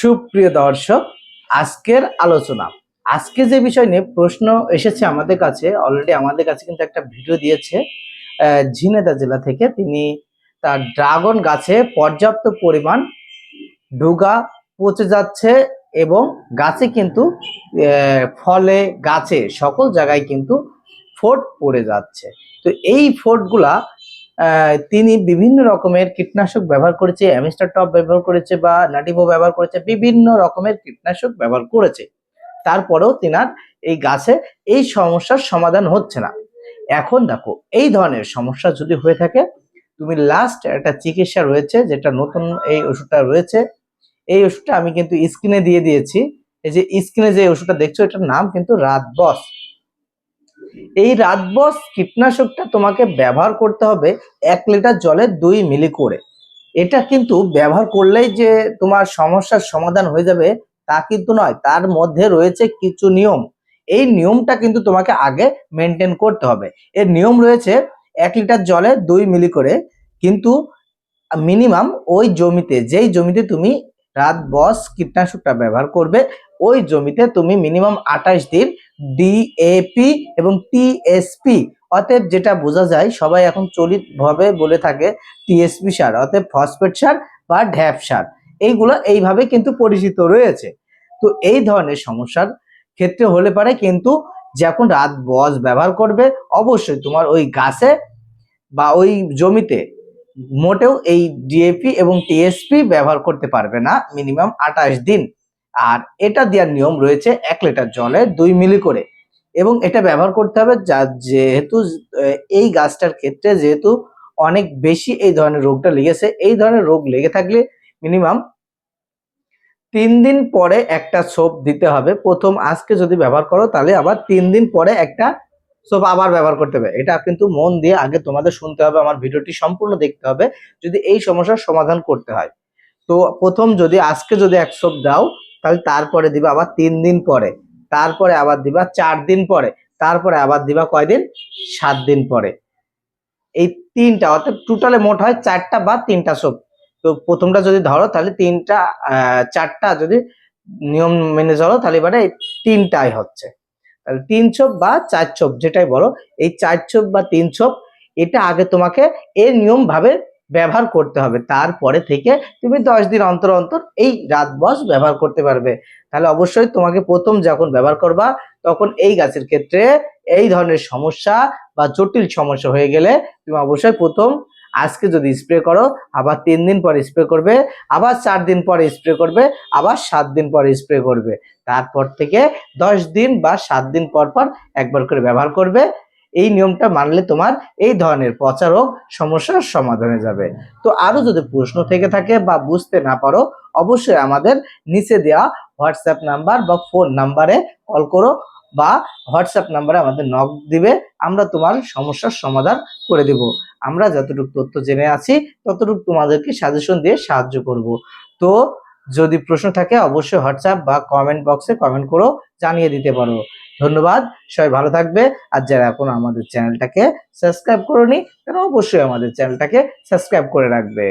সুপ্রিয় দর্শক, আজকের আলোচনা। আজকে যে বিষয় নিয়ে প্রশ্ন এসেছে আমাদের কাছে অলরেডি আমাদের কাছে কিন্তু একটা ভিডিও দিয়েছে ঝিনেদা জেলা থেকে। তিনি তার ড্রাগন গাছে পর্যাপ্ত পরিমাণ ডুগা পচে যাচ্ছে এবং গাছে কিন্তু ফলে গাছে সকল জায়গায় কিন্তু ফোট পড়ে যাচ্ছে। তো এই ফোটগুলা তিনি বিভিন্ন রকমের কীটনাশক ব্যবহার করেছে, অ্যামিস্টার টপ ব্যবহার করেছে বা নাটিভো ব্যবহার করেছে, বিভিন্ন রকমের কীটনাশক ব্যবহার করেছে। তারপরেও তিনার এই গাছে এই সমস্যার সমাধান হচ্ছে না। এখন দেখো, এই ধরনের সমস্যা যদি হয়ে থাকে, তুমি লাস্ট একটা চিকিৎসা রয়েছে, যেটা নতুন এই ওষুধটা রয়েছে। এই ওষুধটা আমি কিন্তু স্ক্রিনে দিয়ে দিয়েছি। এই যে স্ক্রিনে যে ওষুধটা দেখছ, এটার নাম কিন্তু রাত বস এই রাতবস কীটনাশকটা তোমাকে ব্যবহার করতে হবে এক লিটার জলে দুই মিলি করে। এটা কিন্তু ব্যবহার করলেই যে তোমার সমস্যার সমাধান হয়ে যাবে তা কিন্তু নয়, তার মধ্যে রয়েছে কিছু নিয়ম। এই নিয়মটা কিন্তু তোমাকে আগে মেনটেন করতে হবে। এর নিয়ম রয়েছে এক লিটার জলে দুই মিলি করে, কিন্তু মিনিমাম ওই জমিতে, যেই জমিতে তুমি রাত বস কীটনাশকটা ব্যবহার করবে, ওই জমিতে তুমি মিনিমাম আঠাশ দিন ডিএপি এবং টিএসপি অতএব যেটা বোঝা যায়, সবাই এখন চলিত ভাবে বলে থাকে টিএসপি সার, অতএব ফসফেট সার বা ঢ্যাপ সার। এইগুলো এইভাবে কিন্তু পরিচিত রয়েছে। তো এই ধরনের সমস্যার ক্ষেত্রে হলে পারে কিন্তু যখন রাত বস ব্যবহার করবে, অবশ্যই তোমার ওই গাছে বা ওই জমিতে মোটেও এই ডিএপি এবং টিএসপি ব্যবহার করতে পারবে না, মিনিমাম আঠাশ দিন। আর এটা দেওয়ার নিয়ম রয়েছে এক লিটার জলে দুই মিলি করে। এবং এটা ব্যবহার করতে হবে যা যেহেতু এই গাছটার ক্ষেত্রে যেহেতু অনেক বেশি এই ধরনের রোগটা লেগেছে, এই ধরনের রোগ লেগে থাকলে মিনিমাম তিন দিন পরে একটা সোপ দিতে হবে। প্রথম আজকে যদি ব্যবহার করো তাহলে আবার তিন দিন পরে একটা সোপ আবার ব্যবহার করতে হবে। এটা কিন্তু মন দিয়ে আগে তোমাদের শুনতে হবে, আমার ভিডিওটি সম্পূর্ণ দেখতে হবে, যদি এই সমস্যার সমাধান করতে হয়। তো প্রথম যদি আজকে যদি এক সোপ দাও তাহলে তারপরে দিবা আবার তিন দিন পরে। তারপরে আবার দিবা চার দিন পরে। তারপরে আবার দিবা কয়দিন? সাত দিন পরে। এই তিনটা, অর্থাৎ টোটালে মোট হয় চারটা বা তিনটা সোপ তো প্রথমটা যদি ধরো, তাহলে তিনটা চারটা যদি নিয়ম মেনে চলো, তাহলে এবারে তিনটাই হচ্ছে। তাহলে তিন ছোপ বা চার ছোপ, যেটাই বলো, এই চার ছোপ বা তিন ছোপ, এটা আগে তোমাকে এর নিয়ম ভাবে ব্যবহার করতে হবে। তারপরে থেকে তুমি দশ দিন অন্তর অন্তর এই রাত বস ব্যবহার করতে পারবে। তাহলে অবশ্যই তোমাকে প্রথম যখন ব্যবহার করবা, তখন এই গাছের ক্ষেত্রে এই ধরনের সমস্যা বা জটিল সমস্যা হয়ে গেলে তুমি অবশ্যই প্রথম আজকে যদি স্প্রে করো, আবার তিন দিন পরে স্প্রে করবে, আবার চার দিন পরে স্প্রে করবে, আবার সাত দিন পরে স্প্রে করবে। তারপর থেকে দশ দিন বা সাত দিন পর পর একবার করে ব্যবহার করবে। এই নিয়মটা মানলে তোমার এই ধরনের পচা রোগ সমস্যার সমাধান হয়ে যাবে। তো আরও যদি প্রশ্ন থেকে থাকে বা বুঝতে না পারো, অবশ্যই আমাদের নিচে দেওয়া হোয়াটসঅ্যাপ নাম্বার বা ফোন নাম্বারে কল করো বা হোয়াটসঅ্যাপ নাম্বারে আমাদের নক দিবে, আমরা তোমার সমস্যার সমাধান করে দেব। আমরা যতটুকু তথ্য জেনে আছি, ততটুকু তোমাদেরকে সাজেশন দিয়ে সাহায্য করব। তো যদি প্রশ্ন থাকে, অবশ্যই হোয়াটসঅ্যাপ বা কমেন্ট বক্সে কমেন্ট করো, জানিয়ে দিতে পারো। ধন্যবাদ। সবাই ভালো থাকবে। আর যারা এখন আমাদের চ্যানেলটাকে সাবস্ক্রাইব করনি, তারা অবশ্যই আমাদের চ্যানেলটাকে সাবস্ক্রাইব করে রাখবে।